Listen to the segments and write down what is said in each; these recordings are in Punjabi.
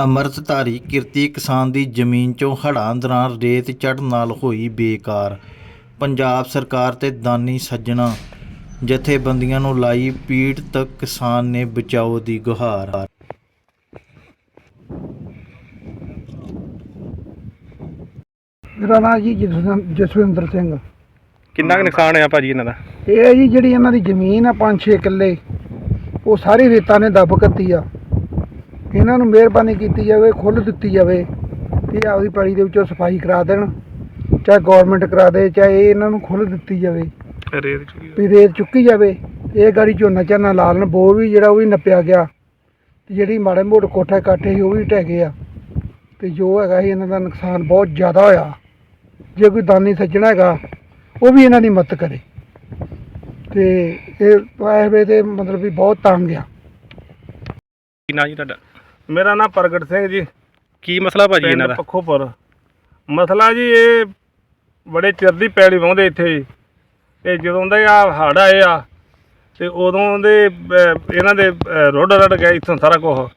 ਅੰਮ੍ਰਿਤਧਾਰੀ ਕਿਰਤੀ ਕਿਸਾਨ ਦੀ ਜ਼ਮੀਨ 'ਚੋਂ ਹੜ੍ਹਾਂ ਦੌਰਾਨ ਰੇਤ ਚੜ੍ਹਨ ਨਾਲ ਹੋਈ ਬੇਕਾਰ। ਪੰਜਾਬ ਸਰਕਾਰ ਤੇ ਦਾਨੀ ਸੱਜਣਾ ਜਥੇਬੰਦੀਆਂ ਨੂੰ ਲਾਈ ਪੀੜਤ ਕਿਸਾਨ ਨੇ ਬਚਾਓ ਦੀ ਗੁਹਾਰ। ਮੇਰਾ ਨਾਂ ਜੀ ਜਸਵਿੰ- ਜਸਵਿੰਦਰ ਸਿੰਘ। ਕਿੰਨਾ ਕੁ ਨੁਕਸਾਨ ਹੋਇਆ ਭਾਜੀ ਇਹਨਾਂ ਦਾ? ਇਹ ਹੈ ਜੀ ਜਿਹੜੀ ਇਹਨਾਂ ਦੀ ਜ਼ਮੀਨ ਆ 5-6 ਕਿੱਲੇ ਉਹ ਸਾਰੀ ਰੇਤਾਂ ਨੇ ਦੱਬ ਕੱਤੀ ਆ। ਇਹਨਾਂ ਨੂੰ ਮਿਹਰਬਾਨੀ ਕੀਤੀ ਜਾਵੇ ਖੁੱਲ੍ਹ ਦਿੱਤੀ ਜਾਵੇ ਕਿ ਆਪਦੀ ਪੈਲੀ ਦੇ ਵਿੱਚੋਂ ਸਫ਼ਾਈ ਕਰਾ ਦੇਣ ਚਾਹੇ ਗਵਰਨਮੈਂਟ ਕਰਾ ਦੇ ਚਾਹੇ ਇਹ ਇਹਨਾਂ ਨੂੰ ਖੁੱਲ੍ਹ ਦਿੱਤੀ ਜਾਵੇ। ਰੇਤ ਵੀ ਰੇਤ ਚੁੱਕੀ ਜਾਵੇ ਇਹ ਗਾੜੀ ਝੋਨਾ ਝਾਨਾ ਲਾ ਲੈਣ ਬੋ ਵੀ ਜਿਹੜਾ ਉਹ ਵੀ ਨੱਪਿਆ ਗਿਆ। ਤੇ ਜਿਹੜੀ ਮਾੜੇ ਮੋਟੇ ਕੋਠੇ ਕਾਠੇ ਸੀ ਉਹ ਵੀ ਢਹਿ ਗਏ ਆ। ਤੇ ਜੋ ਹੈਗਾ ਸੀ ਇਹਨਾਂ ਦਾ ਨੁਕਸਾਨ ਬਹੁਤ ਜ਼ਿਆਦਾ ਹੋਇਆ। ਜੇ ਕੋਈ ਦਾਨੀ ਸੱਜਣਾ ਹੈਗਾ ਉਹ ਵੀ ਇਹਨਾਂ ਦੀ ਮਦਦ ਕਰੇ। ਤੇ ਇਹ ਐਵੇਂ ਤੇ ਮਤਲਬ ਵੀ ਬਹੁਤ ਤੰਗ ਆ। ਕੀ ਨਾਂ ਜੀ ਤੁਹਾਡਾ? ਮੇਰਾ ਨਾਮ ਪ੍ਰਗਟ ਸਿੰਘ ਜੀ। ਕੀ ਮਸਲਾ ਭਾਜੀ ਇਹਨਾਂ ਪਿੰਡ ਦਾ? ਪੱਖੋਪੁਰ। ਮਸਲਾ ਜੀ ਇਹ ਬੜੇ ਚਿਰ ਦੀ ਪੈਲੀ ਵਾਹੁੰਦੇ ਇੱਥੇ ਜੀ। ਇਹ ਜਦੋਂ ਦੇ ਆ ਹੜ੍ਹ ਆਏ ਆ ਤੇ ਉਦੋਂ ਦੇ ਅਹ, ਇਹਨਾਂ ਦੇ ਅਹ, ਰੁੱਡ ਰੜ ਗਿਆ ਇੱਥੋਂ ਸਾਰਾ ਕੁਝ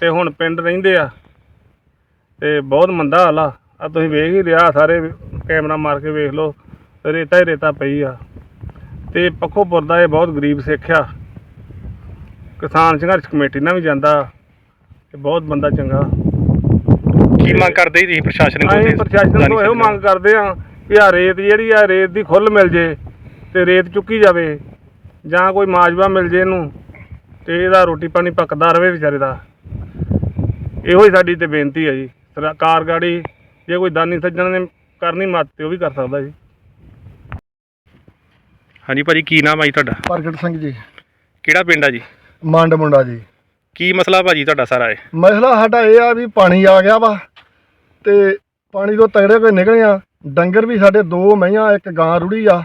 ਤੇ ਹੁਣ ਪਿੰਡ ਰਹਿੰਦੇ ਆ। ਤੇ ਬਹੁਤ ਮੰਦਾ ਹਾਲ ਆ। ਆ ਤੁਸੀਂ ਵੇਖ ਹੀ ਲਿਆ ਸਾਰੇ ਕੈਮਰਾ ਮਾਰ ਕੇ ਵੇਖ ਲਓ। ਰੇਤਾ ਹੀ ਰੇਤਾ ਪਈ ਆ। ਤੇ ਪੱਖੋਪੁਰ ਦਾ ਇਹ ਬਹੁਤ ਗਰੀਬ ਸਿੱਖ ਆ। ਕਿਸਾਨ ਸੰਘਰਸ਼ ਕਮੇਟੀ ਨਾਲ ਵੀ ਜਾਂਦਾ ਤੇ ਬਹੁਤ ਬੰਦਾ ਚੰਗਾ। ਕੀ ਮੰਗ ਕਰਦੇ ਜੀ ਤੁਸੀਂ ਪ੍ਰਸ਼ਾਸਨ ਕੋਲ? ਅਸੀਂ ਤੇ ਪ੍ਰਸ਼ਾਸਨ ਤੋਂ ਇਹੋ ਮੰਗ ਕਰਦੇ ਆ ਕਿ ਆ ਰੇਤ ਜਿਹੜੀ ਆ ਰੇਤ ਦੀ ਖੁੱਲ ਮਿਲ ਜੇ ਤੇ ਰੇਤ ਚੁੱਕੀ ਜਾਵੇ ਜਾਂ ਕੋਈ ਮਾਜਵਾ ਮਿਲ ਜੇ ਇਹਨੂੰ ਤੇ ਇਹਦਾ ਰੋਟੀ ਪਾਣੀ ਪੱਕਦਾ ਰਵੇ ਵਿਚਾਰੇ ਦਾ। ਇਹੋ ਹੀ ਸਾਡੀ ਤੇ ਬੇਨਤੀ ਹੈ ਜੀ। ਸਰਕਾਰ ਗਾੜੀ ਜੇ ਕੋਈ ਦਾਨੀ ਸੱਜਣ ਨੇ ਕਰਨੀ ਮਤ ਤੇ ਉਹ ਵੀ ਕਰ ਸਕਦਾ ਜੀ। ਹਾਂਜੀ ਭਾਜੀ ਕੀ ਨਾਮ ਆ ਜੀ ਤੁਹਾਡਾ? ਪ੍ਰਗਟ ਸਿੰਘ ਜੀ। ਕਿਹੜਾ ਪਿੰਡ ਆ ਜੀ? ਮੰਡ ਮੁੰਡਾ ਜੀ। ਕੀ ਮਸਲਾ ਭਾਜੀ ਤੁਹਾਡਾ ਸਾਰਾ ਇਹ? ਮਸਲਾ ਸਾਡਾ ਇਹ ਆ ਵੀ ਪਾਣੀ ਆ ਗਿਆ ਵਾ ਤੇ ਪਾਣੀ ਤੋਂ ਤਗੜੇ ਕੋਈ ਨਿਕਲੇ ਆ। ਡੰਗਰ ਵੀ ਸਾਡੇ ਦੋ ਮਈਆਂ ਇੱਕ ਗਾਂ ਰੁੜੀ ਆ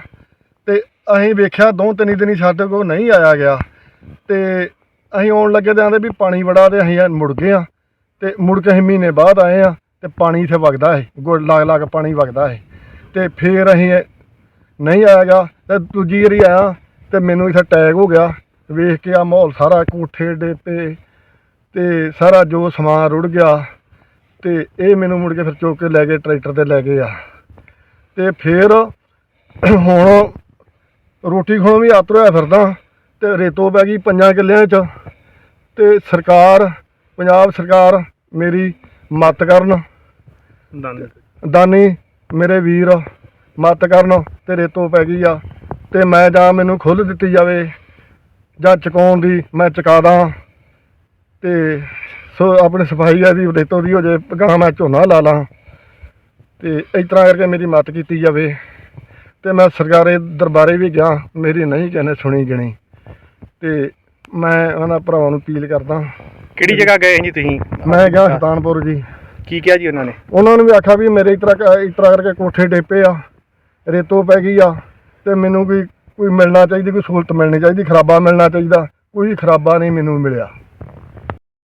ਤੇ ਅਸੀਂ ਵੇਖਿਆ ਦੋ ਤਿੰਨ ਦਿਨੀ ਸਾਡੇ ਕੋਲ ਨਹੀਂ ਆਇਆ ਗਿਆ। ਤੇ ਅਸੀਂ ਆਉਣ ਲੱਗੇ ਤੇ ਆਂਦੇ ਵੀ ਪਾਣੀ ਬੜਾ ਤੇ ਅਸੀਂ ਮੁੜ ਗਏ ਆ ਤੇ ਮੁੜ ਕੇ ਅਸੀਂ ਮਹੀਨੇ ਬਾਅਦ ਆਏ ਆ ਤੇ ਪਾਣੀ ਇੱਥੇ ਵਗਦਾ ਹੈ ਗੁੜ ਲੱਗ ਲੱਗ ਪਾਣੀ ਵਗਦਾ ਹੈ ਤੇ ਫੇਰ ਅਸੀਂ ਨਹੀਂ ਆਇਆ ਗਿਆ ਤੇ ਦੂਜੀ ਵਾਰੀ ਆਇਆ ਤੇ ਮੈਨੂੰ ਇੱਥੇ ਅਟੈਕ ਹੋ ਗਿਆ। ਵੇਖ ਕੇ ਆ ਮਾਹੌਲ ਸਾਰਾ ਕੋਠੇ ਡੇਪੇ ਤੇ ਸਾਰਾ ਜੋ ਸਮਾਨ ਰੁੜ ਗਿਆ ਤੇ ਇਹ ਮੈਨੂੰ ਮੁੜ ਕੇ ਫਿਰ ਚੁੱਕ ਕੇ ਲੈ ਗਏ ਟਰੈਕਟਰ ਤੇ ਲੈ ਗਏ ਆ। ਤੇ ਫਿਰ ਹੁਣ ਰੋਟੀ ਖਾਣ ਵੀ ਆਤਰ ਹੋਇਆ ਫਿਰਦਾ ਤੇ ਰੇਤੋ ਪੈ ਗਈ ਪੰਜਾਂ ਕਿੱਲਿਆਂ 'ਚ ਤੇ ਸਰਕਾਰ ਪੰਜਾਬ ਸਰਕਾਰ ਮੇਰੀ ਮਦਦ ਕਰਨ। ਦਾਨੀ। ਦਾਨੀ ਮੇਰੇ ਵੀਰ ਮਦਦ ਕਰਨ ਤੇ ਰੇਤੋਂ ਪੈ ਗਈ ਆ ਤੇ ਮੈਂ ਜਾਂ ਮੈਨੂੰ ਖੁੱਲ੍ਹ ਦਿੱਤੀ ਜਾਵੇ। ਜਾਂ ਚੁਕਾਉਣ ਦੀ ਮੈਂ ਚੁਕਾ ਦਾਂ ਤੇ ਸੋ ਆਪਣੀ ਸਫ਼ਾਈ ਆ ਦੀ ਰੇਤੋਂ ਦੀ ਹੋ ਜੇ ਗਾਂ ਮੈਂ ਝੋਨਾ ਲਾ ਲਾਂ ਤੇ ਇਸ ਤਰ੍ਹਾਂ ਕਰਕੇ ਮੇਰੀ ਮਦਦ ਕੀਤੀ ਜਾਵੇ ਤੇ ਮੈਂ ਸਰਕਾਰੇ ਦਰਬਾਰੇ ਵੀ ਗਿਆ ਮੇਰੀ ਨਹੀਂ ਕਹਿੰਦੇ ਸੁਣੀ ਗਿਣੀ ਤੇ ਮੈਂ ਉਹਨਾਂ ਭਰਾਵਾਂ ਨੂੰ ਅਪੀਲ ਕਰਦਾ। ਕਿਹੜੀ ਜਗ੍ਹਾ ਗਏ ਜੀ ਤੁਸੀਂ? ਮੈਂ ਗਿਆ ਸੁਲਤਾਨਪੁਰ ਜੀ। ਕੀ ਕਿਹਾ ਜੀ ਉਹਨਾਂ ਨੇ? ਉਹਨਾਂ ਨੂੰ ਵੀ ਆਖਿਆ ਵੀ ਮੇਰੇ ਇਸ ਤਰ੍ਹਾਂ ਇਸ ਤਰ੍ਹਾਂ ਕਰਕੇ ਕੋਠੇ ਡੇਪੇ ਆ ਰੇਤੋਂ ਪੈ ਗਈ ਆ ਤੇ ਮੈਨੂੰ ਕੋਈ ਕੋਈ ਮਿਲਣਾ ਚਾਹੀਦੀ, ਕੋਈ ਸਹੂਲਤ ਮਿਲਣੀ ਚਾਹੀਦੀ, ਖਰਾਬਾ ਮਿਲਣਾ ਚਾਹੀਦਾ, ਕੋਈ ਖਰਾਬਾ ਨਹੀਂ ਮੈਨੂੰ ਮਿਲਿਆ।